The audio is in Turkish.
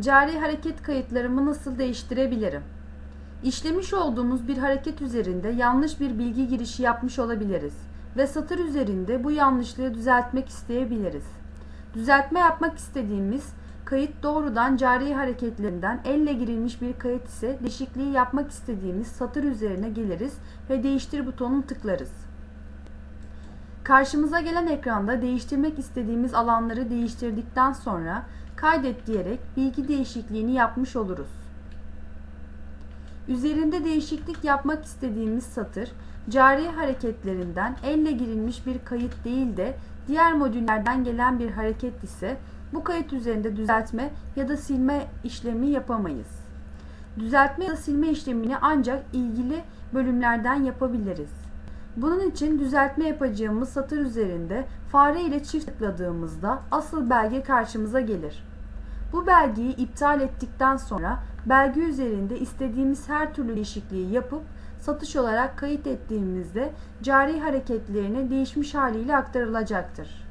Cari hareket kayıtlarımı nasıl değiştirebilirim? İşlemiş olduğumuz bir hareket üzerinde yanlış bir bilgi girişi yapmış olabiliriz ve satır üzerinde bu yanlışlığı düzeltmek isteyebiliriz. Düzeltme yapmak istediğimiz kayıt doğrudan cari hareketlerinden elle girilmiş bir kayıt ise değişikliği yapmak istediğimiz satır üzerine geliriz ve değiştir butonunu tıklarız. Karşımıza gelen ekranda değiştirmek istediğimiz alanları değiştirdikten sonra kaydet diyerek bilgi değişikliğini yapmış oluruz. Üzerinde değişiklik yapmak istediğimiz satır, cari hareketlerinden elle girilmiş bir kayıt değil de diğer modüllerden gelen bir hareket ise bu kayıt üzerinde düzeltme ya da silme işlemi yapamayız. Düzeltme ya da silme işlemini ancak ilgili bölümlerden yapabiliriz. Bunun için düzeltme yapacağımız satır üzerinde fare ile çift tıkladığımızda asıl belge karşımıza gelir. Bu belgeyi iptal ettikten sonra belge üzerinde istediğimiz her türlü değişikliği yapıp satış olarak kayıt ettiğimizde cari hareketlerine değişmiş haliyle aktarılacaktır.